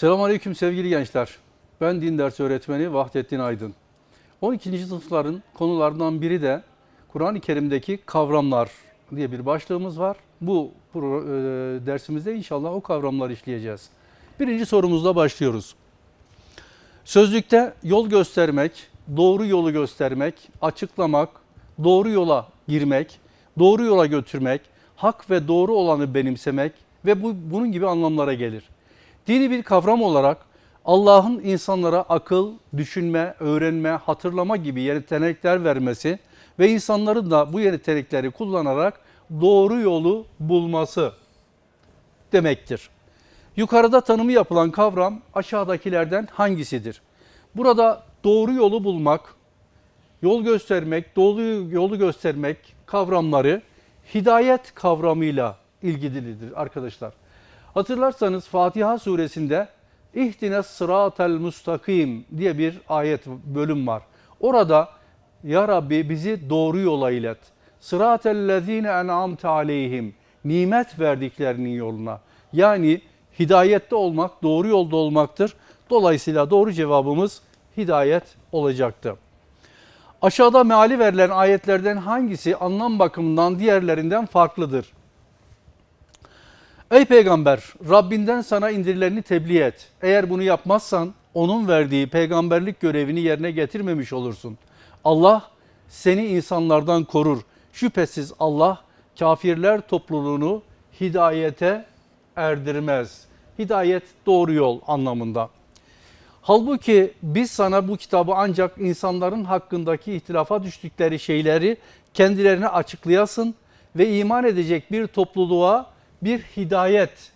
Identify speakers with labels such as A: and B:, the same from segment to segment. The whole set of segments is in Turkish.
A: Selamünaleyküm sevgili gençler. Ben din dersi öğretmeni Vahdettin Aydın. 12. sınıfların konularından biri de Kur'an-ı Kerim'deki kavramlar diye bir başlığımız var. Bu e, dersimizde inşallah o kavramları işleyeceğiz. Birinci sorumuzla başlıyoruz. Sözlükte yol göstermek, doğru yolu göstermek, açıklamak, doğru yola girmek, doğru yola götürmek, hak ve doğru olanı benimsemek ve bu bunun gibi anlamlara gelir. Dini bir kavram olarak Allah'ın insanlara akıl, düşünme, öğrenme, hatırlama gibi yetenekler vermesi ve insanların da bu yetenekleri kullanarak doğru yolu bulması demektir. Yukarıda tanımı yapılan kavram aşağıdakilerden hangisidir? Burada doğru yolu bulmak, yol göstermek, doğru yolu göstermek kavramları hidayet kavramıyla ilgilidir arkadaşlar. Hatırlarsanız Fatiha suresinde İhtine sıratel mustakim diye bir ayet bölüm var. Orada ya Rabbi bizi doğru yola ilet. Sıratellezine en'amte aleyhim. Nimet verdiklerinin yoluna. Yani hidayette olmak doğru yolda olmaktır. Dolayısıyla doğru cevabımız hidayet olacaktı. Aşağıda meali verilen ayetlerden hangisi anlam bakımından diğerlerinden farklıdır? Ey peygamber Rabbinden sana indirileni tebliğ et. Eğer bunu yapmazsan onun verdiği peygamberlik görevini yerine getirmemiş olursun. Allah seni insanlardan korur. Şüphesiz Allah kafirler topluluğunu hidayete erdirmez. Hidayet doğru yol anlamında. Halbuki biz sana bu kitabı ancak insanların hakkındaki ihtilafa düştükleri şeyleri kendilerine açıklayasın ve iman edecek bir topluluğa bir hidayet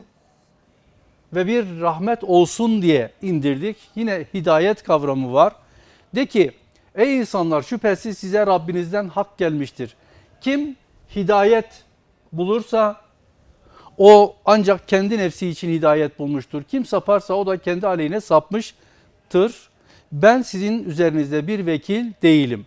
A: ve bir rahmet olsun diye indirdik. Yine hidayet kavramı var. De ki ey insanlar şüphesiz size Rabbinizden hak gelmiştir. Kim hidayet bulursa o ancak kendi nefsi için hidayet bulmuştur. Kim saparsa o da kendi aleyhine sapmıştır. Ben sizin üzerinizde bir vekil değilim.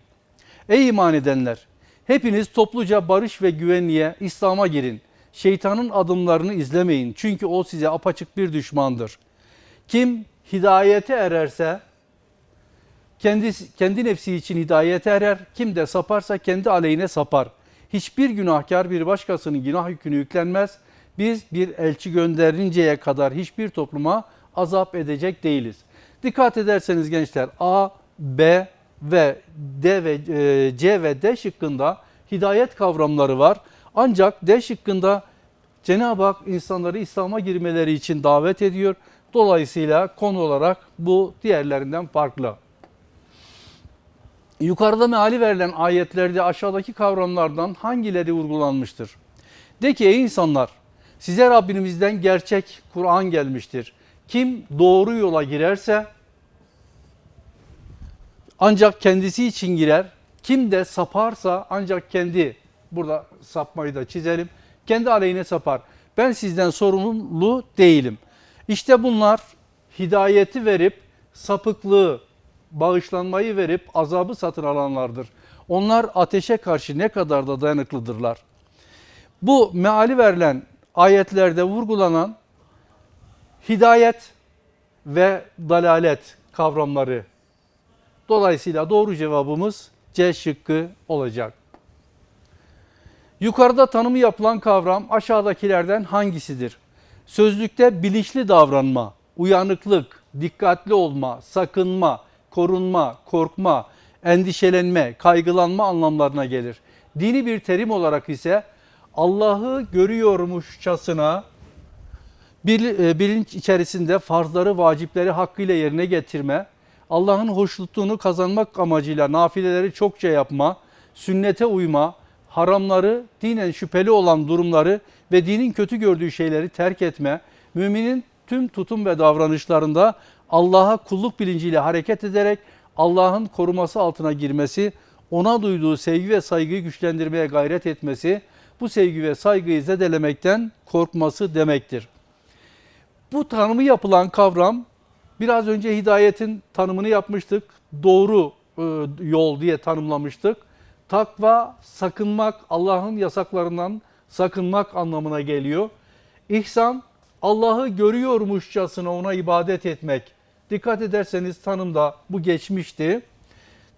A: Ey iman edenler! Hepiniz topluca barış ve güvenliğe, İslam'a girin. Şeytanın adımlarını izlemeyin. Çünkü o size apaçık bir düşmandır. Kim hidayete ererse kendi, kendi nefsi için hidayete erer. Kim de saparsa kendi aleyhine sapar. Hiçbir günahkar bir başkasının günah yükünü yüklenmez. Biz bir elçi gönderinceye kadar hiçbir topluma azap edecek değiliz. Dikkat ederseniz gençler A, B ve D ve e, C ve D şıkkında hidayet kavramları var. Ancak D şıkkında Cenab-ı Hak insanları İslam'a girmeleri için davet ediyor. Dolayısıyla konu olarak bu diğerlerinden farklı. Yukarıda meali verilen ayetlerde aşağıdaki kavramlardan hangileri vurgulanmıştır? De ki ey insanlar size Rabbimizden gerçek Kur'an gelmiştir. Kim doğru yola girerse ancak kendisi için girer. Kim de saparsa ancak kendi burada sapmayı da çizelim. Kendi aleyhine sapar. Ben sizden sorumlu değilim. İşte bunlar hidayeti verip sapıklığı, bağışlanmayı verip azabı satın alanlardır. Onlar ateşe karşı ne kadar da dayanıklıdırlar. Bu meali verilen ayetlerde vurgulanan hidayet ve dalalet kavramları. Dolayısıyla doğru cevabımız C şıkkı olacak. Yukarıda tanımı yapılan kavram aşağıdakilerden hangisidir? Sözlükte bilinçli davranma, uyanıklık, dikkatli olma, sakınma, korunma, korkma, endişelenme, kaygılanma anlamlarına gelir. Dini bir terim olarak ise Allah'ı görüyormuşçasına e, bilinç içerisinde farzları, vacipleri hakkıyla yerine getirme, Allah'ın hoşnutluğunu kazanmak amacıyla nafileleri çokça yapma, sünnete uyma, haramları, dinen şüpheli olan durumları ve dinin kötü gördüğü şeyleri terk etme, müminin tüm tutum ve davranışlarında Allah'a kulluk bilinciyle hareket ederek Allah'ın koruması altına girmesi, ona duyduğu sevgi ve saygıyı güçlendirmeye gayret etmesi, bu sevgi ve saygıyı zedelemekten korkması demektir. Bu tanımı yapılan kavram biraz önce hidayetin tanımını yapmıştık. Doğru e, yol diye tanımlamıştık. Takva sakınmak, Allah'ın yasaklarından sakınmak anlamına geliyor. İhsan Allah'ı görüyormuşçasına ona ibadet etmek. Dikkat ederseniz tanımda bu geçmişti.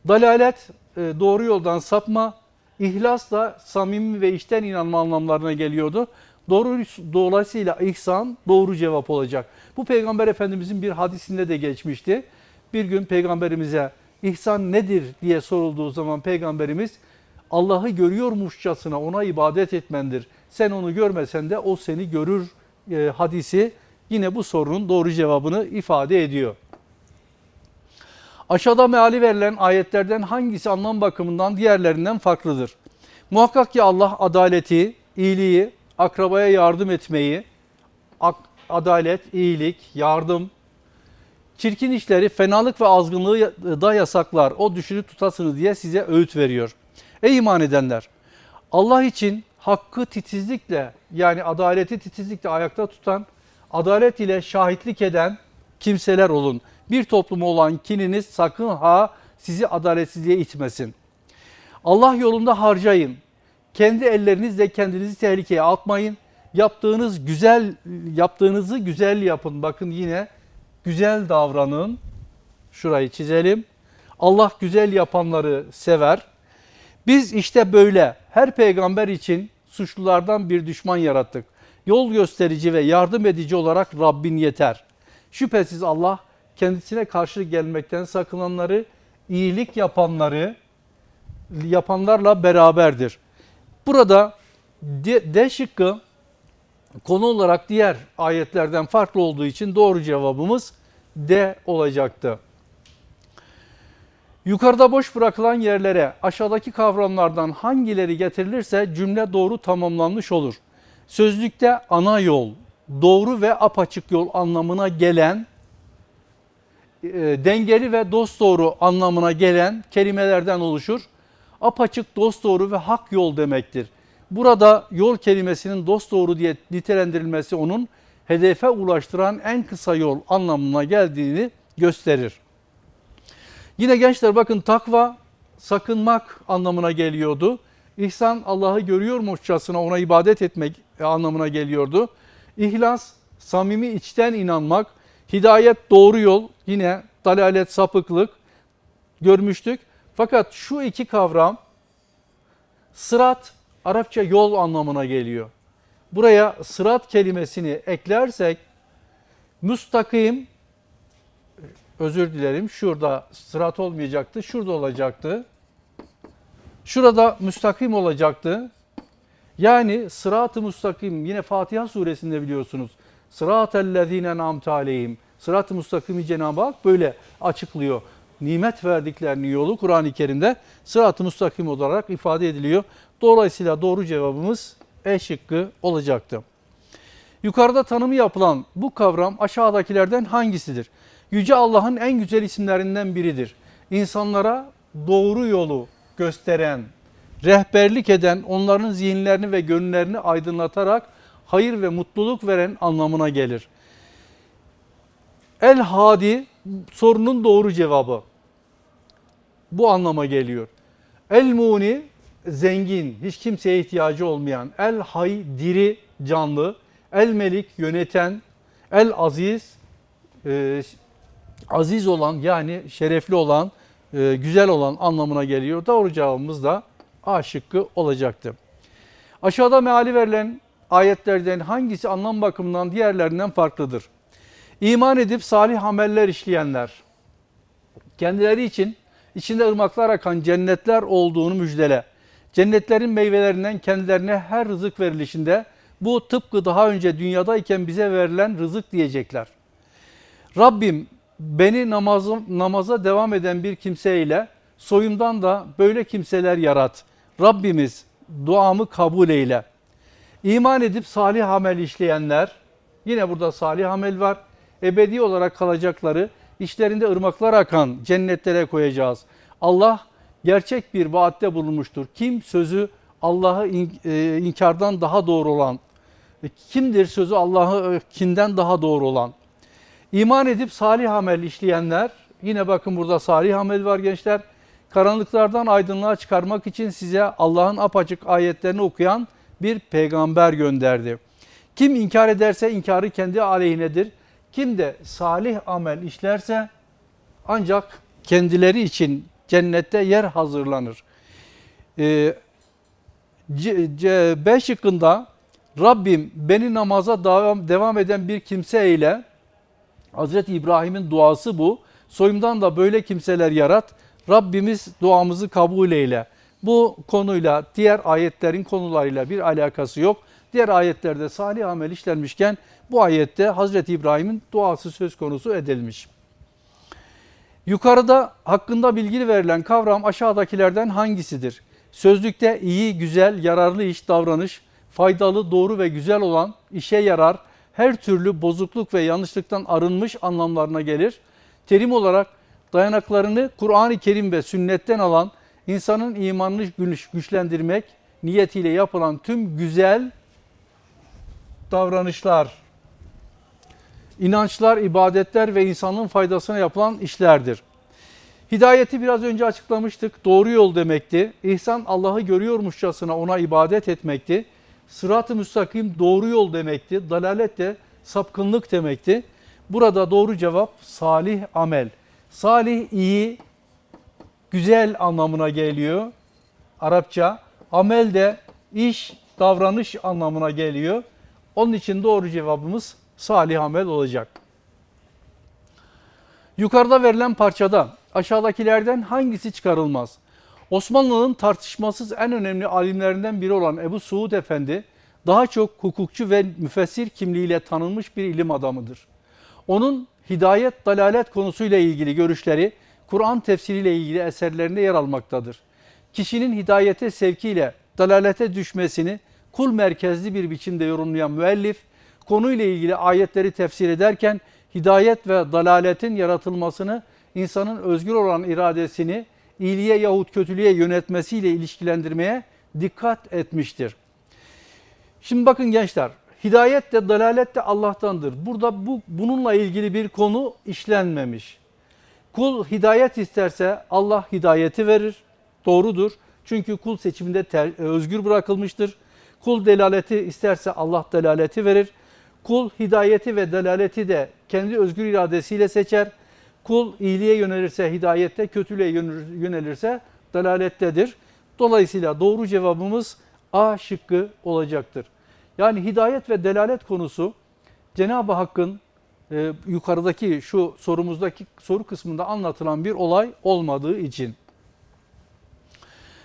A: Dalalet e, doğru yoldan sapma, ihlas da samimi ve içten inanma anlamlarına geliyordu. Doğru dolayısıyla ihsan doğru cevap olacak. Bu Peygamber Efendimizin bir hadisinde de geçmişti. Bir gün Peygamberimize ihsan nedir diye sorulduğu zaman Peygamberimiz Allah'ı görüyormuşçasına ona ibadet etmendir. Sen onu görmesen de o seni görür e, hadisi yine bu sorunun doğru cevabını ifade ediyor. Aşağıda meali verilen ayetlerden hangisi anlam bakımından diğerlerinden farklıdır? Muhakkak ki Allah adaleti, iyiliği, akrabaya yardım etmeyi, adalet, iyilik, yardım, çirkin işleri, fenalık ve azgınlığı da yasaklar. O düşünüp tutasınız diye size öğüt veriyor. Ey iman edenler! Allah için hakkı titizlikle yani adaleti titizlikle ayakta tutan, adalet ile şahitlik eden kimseler olun. Bir topluma olan kininiz sakın ha sizi adaletsizliğe itmesin. Allah yolunda harcayın. Kendi ellerinizle kendinizi tehlikeye atmayın. Yaptığınız güzel yaptığınızı güzel yapın. Bakın yine güzel davranın. Şurayı çizelim. Allah güzel yapanları sever. Biz işte böyle her peygamber için suçlulardan bir düşman yarattık. Yol gösterici ve yardım edici olarak Rabbin yeter. Şüphesiz Allah kendisine karşı gelmekten sakınanları, iyilik yapanları yapanlarla beraberdir. Burada D, D şıkkı konu olarak diğer ayetlerden farklı olduğu için doğru cevabımız D olacaktı. Yukarıda boş bırakılan yerlere aşağıdaki kavramlardan hangileri getirilirse cümle doğru tamamlanmış olur. Sözlükte ana yol, doğru ve apaçık yol anlamına gelen, e, dengeli ve dosdoğru anlamına gelen kelimelerden oluşur. Apaçık, dosdoğru ve hak yol demektir. Burada yol kelimesinin dosdoğru diye nitelendirilmesi onun hedefe ulaştıran en kısa yol anlamına geldiğini gösterir. Yine gençler bakın takva sakınmak anlamına geliyordu. İhsan Allah'ı görüyormuşçasına ona ibadet etmek anlamına geliyordu. İhlas samimi içten inanmak, hidayet doğru yol yine dalalet sapıklık görmüştük. Fakat şu iki kavram sırat Arapça yol anlamına geliyor. Buraya sırat kelimesini eklersek müstakim özür dilerim şurada sırat olmayacaktı. Şurada olacaktı. Şurada müstakim olacaktı. Yani sırat-ı müstakim yine Fatiha suresinde biliyorsunuz. Sırat-ellezine namte aleyhim. Sırat-ı müstakimi Cenab-ı Hak böyle açıklıyor. Nimet verdiklerini yolu Kur'an-ı Kerim'de sırat-ı müstakim olarak ifade ediliyor. Dolayısıyla doğru cevabımız E şıkkı olacaktı. Yukarıda tanımı yapılan bu kavram aşağıdakilerden hangisidir? Yüce Allah'ın en güzel isimlerinden biridir. İnsanlara doğru yolu gösteren, rehberlik eden, onların zihinlerini ve gönüllerini aydınlatarak hayır ve mutluluk veren anlamına gelir. El Hadi sorunun doğru cevabı. Bu anlama geliyor. El Muni zengin, hiç kimseye ihtiyacı olmayan. El Hay diri, canlı. El Melik yöneten. El Aziz e, aziz olan yani şerefli olan, e, güzel olan anlamına geliyor. Doğru cevabımız da A şıkkı olacaktı. Aşağıda meali verilen ayetlerden hangisi anlam bakımından diğerlerinden farklıdır? İman edip salih ameller işleyenler, kendileri için içinde ırmaklar akan cennetler olduğunu müjdele. Cennetlerin meyvelerinden kendilerine her rızık verilişinde bu tıpkı daha önce dünyadayken bize verilen rızık diyecekler. Rabbim beni namazım, namaza devam eden bir kimseyle soyumdan da böyle kimseler yarat. Rabbimiz duamı kabul eyle. İman edip salih amel işleyenler, yine burada salih amel var. Ebedi olarak kalacakları, işlerinde ırmaklar akan cennetlere koyacağız. Allah gerçek bir vaatte bulunmuştur. Kim sözü Allah'ı e, inkardan daha doğru olan, kimdir sözü Allah'ı kinden daha doğru olan? İman edip salih amel işleyenler, yine bakın burada salih amel var gençler. Karanlıklardan aydınlığa çıkarmak için size Allah'ın apaçık ayetlerini okuyan bir peygamber gönderdi. Kim inkar ederse inkarı kendi aleyhinedir. Kim de salih amel işlerse ancak kendileri için cennette yer hazırlanır. Ee, C, C, Rabbim beni namaza devam, devam eden bir kimse ile Hazreti İbrahim'in duası bu. Soyumdan da böyle kimseler yarat. Rabbimiz duamızı kabul eyle. Bu konuyla diğer ayetlerin konularıyla bir alakası yok. Diğer ayetlerde salih amel işlenmişken bu ayette Hazreti İbrahim'in duası söz konusu edilmiş. Yukarıda hakkında bilgi verilen kavram aşağıdakilerden hangisidir? Sözlükte iyi, güzel, yararlı iş, davranış, faydalı, doğru ve güzel olan, işe yarar, her türlü bozukluk ve yanlışlıktan arınmış anlamlarına gelir. Terim olarak dayanaklarını Kur'an-ı Kerim ve sünnetten alan, insanın imanını güç- güçlendirmek niyetiyle yapılan tüm güzel davranışlar, inançlar, ibadetler ve insanlığın faydasına yapılan işlerdir. Hidayeti biraz önce açıklamıştık. Doğru yol demekti. İhsan Allah'ı görüyormuşçasına ona ibadet etmekti. Sırat-ı müstakim doğru yol demekti. Dalalet de sapkınlık demekti. Burada doğru cevap salih amel. Salih iyi, güzel anlamına geliyor. Arapça. Amel de iş, davranış anlamına geliyor. Onun için doğru cevabımız salih amel olacak. Yukarıda verilen parçada aşağıdakilerden hangisi çıkarılmaz? Osmanlı'nın tartışmasız en önemli alimlerinden biri olan Ebu Suud Efendi daha çok hukukçu ve müfessir kimliğiyle tanınmış bir ilim adamıdır. Onun hidayet, dalalet konusuyla ilgili görüşleri Kur'an tefsiriyle ilgili eserlerinde yer almaktadır. Kişinin hidayete sevkiyle dalalete düşmesini kul merkezli bir biçimde yorumlayan müellif, konuyla ilgili ayetleri tefsir ederken hidayet ve dalaletin yaratılmasını insanın özgür olan iradesini iyiliğe yahut kötülüğe yönetmesiyle ilişkilendirmeye dikkat etmiştir. Şimdi bakın gençler, hidayet de dalalet de Allah'tandır. Burada bu bununla ilgili bir konu işlenmemiş. Kul hidayet isterse Allah hidayeti verir. Doğrudur. Çünkü kul seçiminde ter- özgür bırakılmıştır. Kul delaleti isterse Allah delaleti verir. Kul hidayeti ve delaleti de kendi özgür iradesiyle seçer. Kul iyiliğe yönelirse hidayette, kötülüğe yönel- yönelirse dalalettedir. Dolayısıyla doğru cevabımız A şıkkı olacaktır. Yani hidayet ve delalet konusu Cenab-ı Hakk'ın e, yukarıdaki şu sorumuzdaki soru kısmında anlatılan bir olay olmadığı için.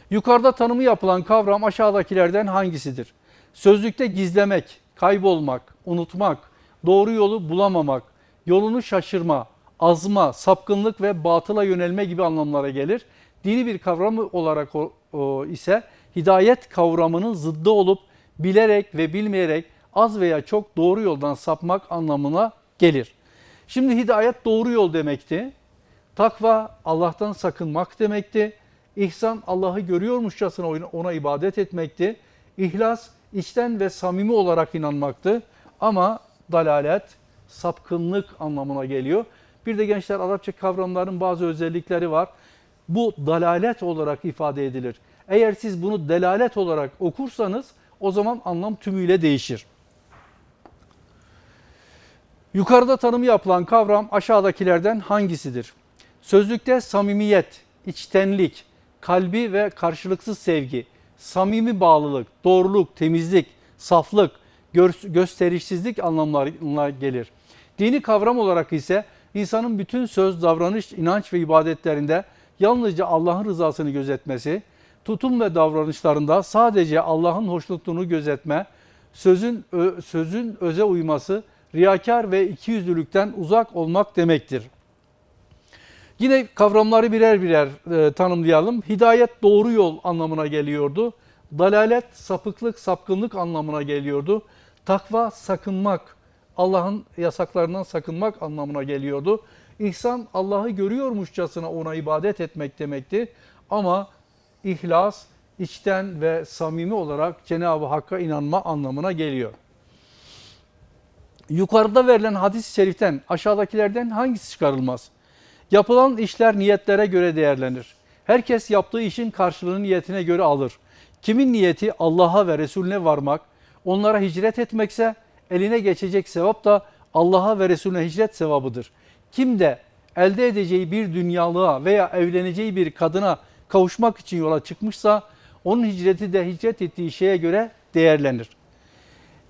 A: Yukarıda tanımı yapılan kavram aşağıdakilerden hangisidir? Sözlükte gizlemek, kaybolmak, unutmak, doğru yolu bulamamak, yolunu şaşırma, azma, sapkınlık ve batıla yönelme gibi anlamlara gelir. Dini bir kavramı olarak ise hidayet kavramının zıddı olup bilerek ve bilmeyerek az veya çok doğru yoldan sapmak anlamına gelir. Şimdi hidayet doğru yol demekti. Takva Allah'tan sakınmak demekti. İhsan Allah'ı görüyormuşçasına ona ibadet etmekti. İhlas içten ve samimi olarak inanmaktı. Ama dalalet sapkınlık anlamına geliyor. Bir de gençler Arapça kavramların bazı özellikleri var. Bu dalalet olarak ifade edilir. Eğer siz bunu delalet olarak okursanız o zaman anlam tümüyle değişir. Yukarıda tanımı yapılan kavram aşağıdakilerden hangisidir? Sözlükte samimiyet, içtenlik, kalbi ve karşılıksız sevgi, samimi bağlılık, doğruluk, temizlik, saflık, gö- gösterişsizlik anlamlarına gelir. Dini kavram olarak ise insanın bütün söz, davranış, inanç ve ibadetlerinde yalnızca Allah'ın rızasını gözetmesi, tutum ve davranışlarında sadece Allah'ın hoşnutluğunu gözetme, sözün sözün öze uyması, riyakar ve ikiyüzlülükten uzak olmak demektir. Yine kavramları birer birer e, tanımlayalım. Hidayet doğru yol anlamına geliyordu. Dalalet sapıklık, sapkınlık anlamına geliyordu. Takva sakınmak, Allah'ın yasaklarından sakınmak anlamına geliyordu. İhsan Allah'ı görüyormuşçasına ona ibadet etmek demekti. Ama ihlas içten ve samimi olarak Cenab-ı Hakk'a inanma anlamına geliyor. Yukarıda verilen hadis-i şeriften aşağıdakilerden hangisi çıkarılmaz? Yapılan işler niyetlere göre değerlenir. Herkes yaptığı işin karşılığını niyetine göre alır. Kimin niyeti Allah'a ve Resulüne varmak, onlara hicret etmekse eline geçecek sevap da Allah'a ve Resulüne hicret sevabıdır. Kim de elde edeceği bir dünyalığa veya evleneceği bir kadına kavuşmak için yola çıkmışsa onun hicreti de hicret ettiği şeye göre değerlenir.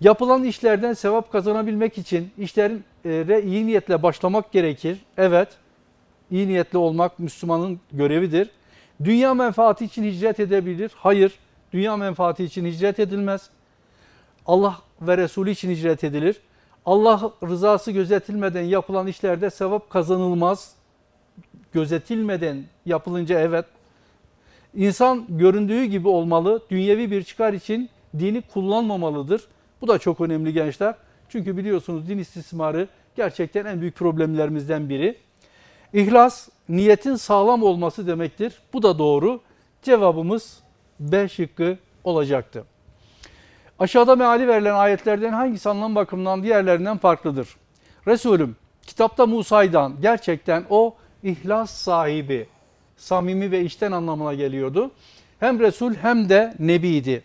A: Yapılan işlerden sevap kazanabilmek için işlere iyi niyetle başlamak gerekir. Evet, iyi niyetli olmak Müslümanın görevidir. Dünya menfaati için hicret edebilir. Hayır, dünya menfaati için hicret edilmez. Allah ve Resulü için hicret edilir. Allah rızası gözetilmeden yapılan işlerde sevap kazanılmaz. Gözetilmeden yapılınca evet. İnsan göründüğü gibi olmalı. Dünyevi bir çıkar için dini kullanmamalıdır. Bu da çok önemli gençler. Çünkü biliyorsunuz din istismarı gerçekten en büyük problemlerimizden biri. İhlas, niyetin sağlam olması demektir. Bu da doğru. Cevabımız B şıkkı olacaktı. Aşağıda meali verilen ayetlerden hangisi anlam bakımından diğerlerinden farklıdır? Resulüm, kitapta Musa'ydan gerçekten o ihlas sahibi, samimi ve içten anlamına geliyordu. Hem Resul hem de Nebiydi.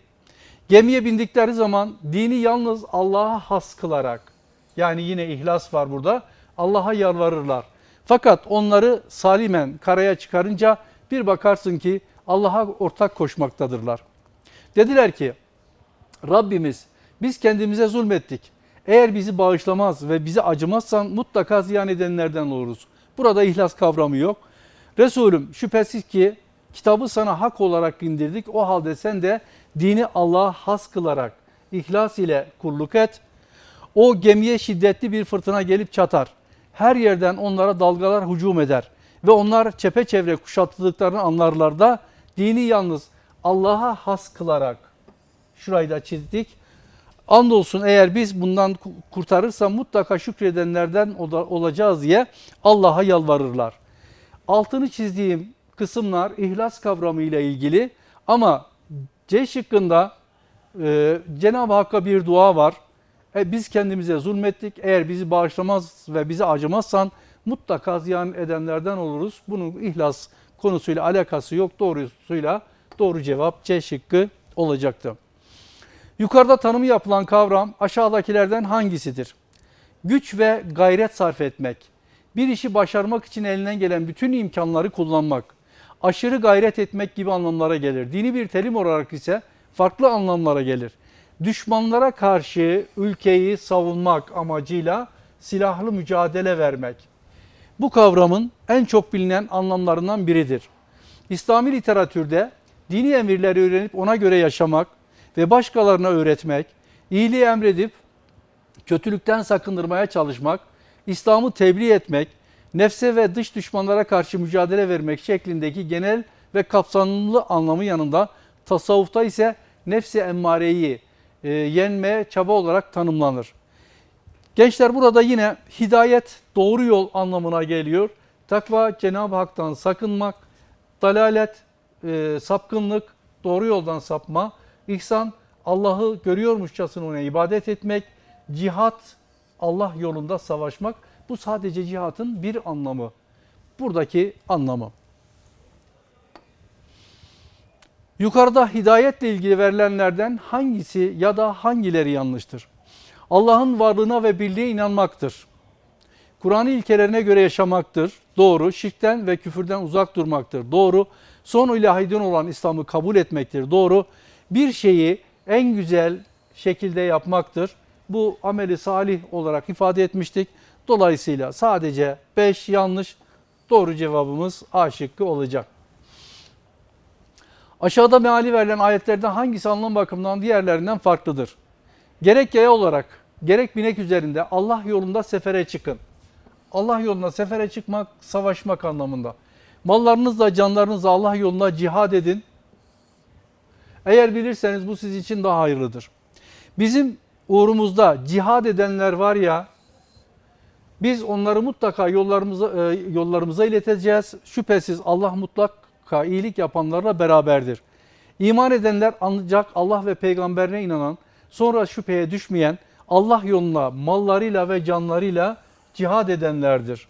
A: Gemiye bindikleri zaman dini yalnız Allah'a has kılarak, yani yine ihlas var burada, Allah'a yalvarırlar. Fakat onları salimen karaya çıkarınca bir bakarsın ki Allah'a ortak koşmaktadırlar. Dediler ki, Rabbimiz biz kendimize zulmettik. Eğer bizi bağışlamaz ve bizi acımazsan mutlaka ziyan edenlerden oluruz. Burada ihlas kavramı yok. Resulüm şüphesiz ki kitabı sana hak olarak indirdik. O halde sen de dini Allah'a has kılarak ihlas ile kulluk et. O gemiye şiddetli bir fırtına gelip çatar. Her yerden onlara dalgalar hücum eder. Ve onlar çepeçevre kuşatıldıklarını anlarlar da dini yalnız Allah'a has kılarak şurayı da çizdik. Andolsun eğer biz bundan kurtarırsa mutlaka şükredenlerden olacağız diye Allah'a yalvarırlar. Altını çizdiğim kısımlar ihlas kavramı ile ilgili ama C şıkkında e, Cenab-ı Hakk'a bir dua var. E, biz kendimize zulmettik. Eğer bizi bağışlamaz ve bizi acımazsan mutlaka ziyan edenlerden oluruz. Bunun ihlas konusuyla alakası yok. Doğrusuyla doğru cevap C şıkkı olacaktı. Yukarıda tanımı yapılan kavram aşağıdakilerden hangisidir? Güç ve gayret sarf etmek, bir işi başarmak için elinden gelen bütün imkanları kullanmak, aşırı gayret etmek gibi anlamlara gelir. Dini bir terim olarak ise farklı anlamlara gelir. Düşmanlara karşı ülkeyi savunmak amacıyla silahlı mücadele vermek. Bu kavramın en çok bilinen anlamlarından biridir. İslami literatürde dini emirleri öğrenip ona göre yaşamak, ve başkalarına öğretmek, iyiliği emredip kötülükten sakındırmaya çalışmak, İslam'ı tebliğ etmek, nefse ve dış düşmanlara karşı mücadele vermek şeklindeki genel ve kapsamlı anlamı yanında tasavvufta ise nefsi emmareyi e, yenmeye çaba olarak tanımlanır. Gençler burada yine hidayet doğru yol anlamına geliyor. Takva Cenab-ı Hak'tan sakınmak, dalalet, e, sapkınlık, doğru yoldan sapma, İhsan Allah'ı görüyormuşçasına ona ibadet etmek, cihat Allah yolunda savaşmak. Bu sadece cihatın bir anlamı. Buradaki anlamı. Yukarıda hidayetle ilgili verilenlerden hangisi ya da hangileri yanlıştır? Allah'ın varlığına ve birliğe inanmaktır. Kur'an ilkelerine göre yaşamaktır. Doğru. Şirkten ve küfürden uzak durmaktır. Doğru. Son ilahiden olan İslam'ı kabul etmektir. Doğru bir şeyi en güzel şekilde yapmaktır. Bu ameli salih olarak ifade etmiştik. Dolayısıyla sadece 5 yanlış doğru cevabımız A şıkkı olacak. Aşağıda meali verilen ayetlerden hangisi anlam bakımından diğerlerinden farklıdır? Gerek yaya olarak gerek binek üzerinde Allah yolunda sefere çıkın. Allah yolunda sefere çıkmak, savaşmak anlamında. Mallarınızla, canlarınızla Allah yolunda cihad edin. Eğer bilirseniz bu siz için daha hayırlıdır. Bizim uğrumuzda cihad edenler var ya, biz onları mutlaka yollarımıza, e, yollarımıza ileteceğiz. Şüphesiz Allah mutlaka iyilik yapanlarla beraberdir. İman edenler ancak Allah ve peygamberine inanan, sonra şüpheye düşmeyen, Allah yoluna mallarıyla ve canlarıyla cihad edenlerdir.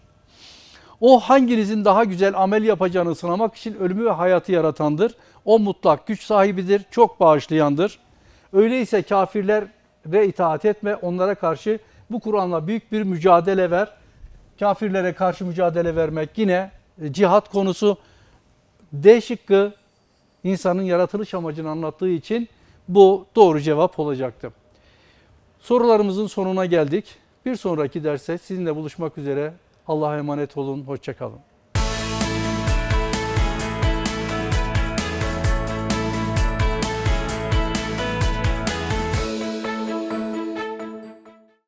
A: O hanginizin daha güzel amel yapacağını sınamak için ölümü ve hayatı yaratandır. O mutlak güç sahibidir, çok bağışlayandır. Öyleyse kafirler itaat etme. Onlara karşı bu Kur'an'la büyük bir mücadele ver. Kafirlere karşı mücadele vermek yine e, cihat konusu. D şıkkı insanın yaratılış amacını anlattığı için bu doğru cevap olacaktı. Sorularımızın sonuna geldik. Bir sonraki derse sizinle buluşmak üzere. Allah'a emanet olun. Hoşçakalın.